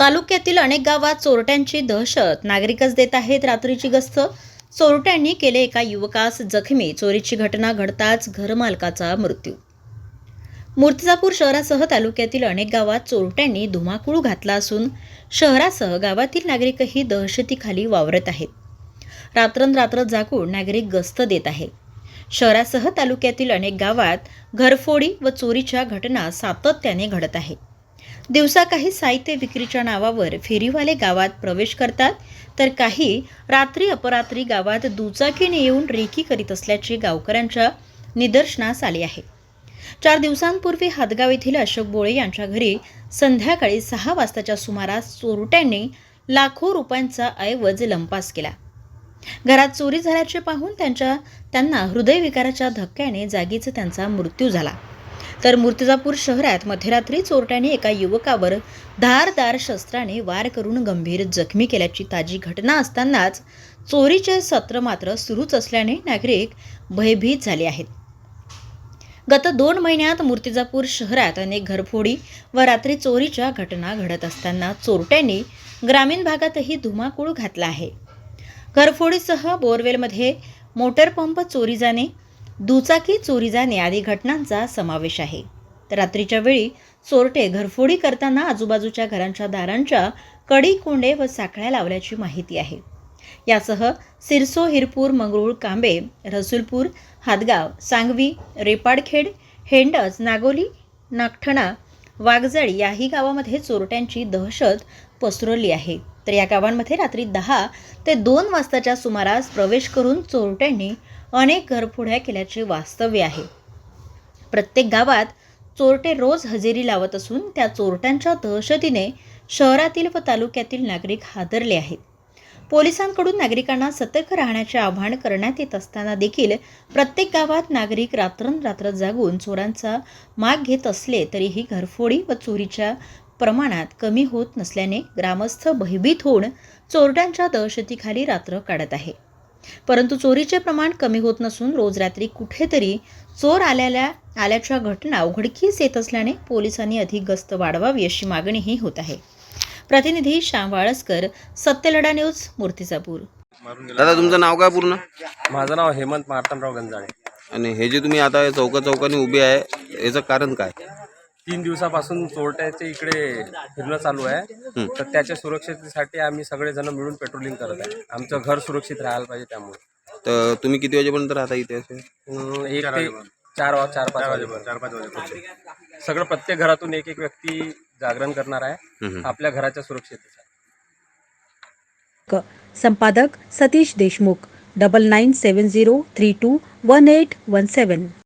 तालुक्यातील अनेक गावात चोरट्यांची दहशत. नागरिकच देत आहेत रात्रीची गस्त. चोरट्यांनी केले एका युवकास जखमी. चोरीची घटना घडताच घरमालकाचा मृत्यू. मूर्तिजापूर शहरासह तालुक्यातील अनेक गावात चोरट्यांनी धुमाकूळ घातला असून शहरासह गावातील नागरिकही दहशतीखाली वावरत आहेत. रात्रंरात्र जागून नागरिक गस्त देत आहे. शहरासह तालुक्यातील अनेक गावात घरफोडी व चोरीच्या घटना सातत्याने घडत आहेत दिवसा काही साहित्य विक्रीच्या नावावर फेरीवाले गावात प्रवेश करतात तर काही रात्री अपरात्री गावात दुचाकीने येऊन रेकी करीत असल्याचे गावकऱ्यांच्या निदर्शनास आले आहे. चार दिवसांपूर्वी हादगाव येथील अशोक बोळे यांच्या घरी संध्याकाळी सहा वाजताच्या सुमारास चोरट्यांनी लाखो रुपयांचा ऐवज लंपास केला. घरात चोरी झाल्याचे पाहून त्यांच्या त्यांना हृदयविकाराच्या धक्क्याने जागीच त्यांचा मृत्यू झाला. तर मूर्तिजापूर शहरात मध्यरात्री चोरट्याने एका युवकावर धारदार शस्त्राने वार करून गंभीर जखमी केल्याची ताजी घटना असतानाच चोरीचे सत्र मात्र सुरूच असल्याने नागरिक भयभीत झाले आहेत. गत दोन महिन्यात मूर्तिजापूर शहरात अनेक घरफोडी व रात्री चोरीच्या घटना घडत असताना चोरट्यांनी ग्रामीण भागातही धुमाकूळ घातला आहे. घरफोडीसह बोरवेलमध्ये मोटरपंप चोरी जाणे दुचाकी चोरी जाणे आदी घटनांचा समावेश आहे. रात्रीच्या वेळी चोरटे घरफोडी करताना आजूबाजूच्या घरांच्या दारांच्या कडी कोंडे व साखळ्या लावल्याची माहिती आहे. यासह सिरसो हिरपूर मंगरुळ कांबे रसूलपूर हादगाव सांगवी रेपाडखेड हेंडस नागोली नागठणा वाघजळ याही गावामध्ये चोरट्यांची दहशत पसरवली आहे. तर या गावांमध्ये रात्री दहा ते दोन वाजताच्या सुमारास प्रवेश करून चोरट्यांनी अनेक घरफोड्या केल्याचे वास्तव्य आहे. प्रत्येक गावात चोरटे रोज हजेरी लावत असून त्या चोरट्यांच्या दहशतीने शहरातील व तालुक्यातील नागरिक हादरले आहेत. पोलिसांकडून नागरिकांना सतर्क राहण्याचे आवाहन करण्यात येत असताना देखील प्रत्येक गावात नागरिक रात्रंरात्र जागून चोरांचा माग घेत असले तरीही घरफोडी व चोरीच्या प्रमाणात कमी होत नसल्याने ग्रामस्थ भयभीत होऊन चोरट्यांच्या दहशतीखाली रात्र काढत आहे. परंतु चोरीचे प्रमाण कमी होत नसून रोज रात्री कुठेतरी चोर आल्याला आल्याच्या घटना उघडकीस येत असल्याने पोलिसांनी अधिक गस्त वाढवावी अशी मागणीही होत आहे. प्रतिनिधी श्याम वाळस्कर सत्यलढा न्यूज मूर्तिजापूर. दादा तुमचं नाव काय पूर्ण? माझं नाव हेमंत मार्तनराव गंजाळे. आणि हे जे तुम्ही आता चौका चौकाने उभे आहे याचं कारण काय? तीन दिवसापासून चोरट्याचे इकडे फिरणं चालू आहे. तर त्याच्या सुरक्षिततेसाठी आम्ही सगळेजण मिळून पेट्रोलिंग करत आहे. आमचं घर सुरक्षित राहायला पाहिजे त्यामुळे. तर तुम्ही किती वाजेपर्यंत राहता इथे असे? अं, एक ते चार वा चार पाच वाजेपर्यंत. चार पाच वाजेपर्यंत. सगळं प्रत्येक घरातून एक एक व्यक्ती जागरण करणार आहे. हम्म. आपल्या घराच्या सुरक्षिततेसाठी. क- संपादक Satish Deshmukh double nine seven zero three two one eight one seven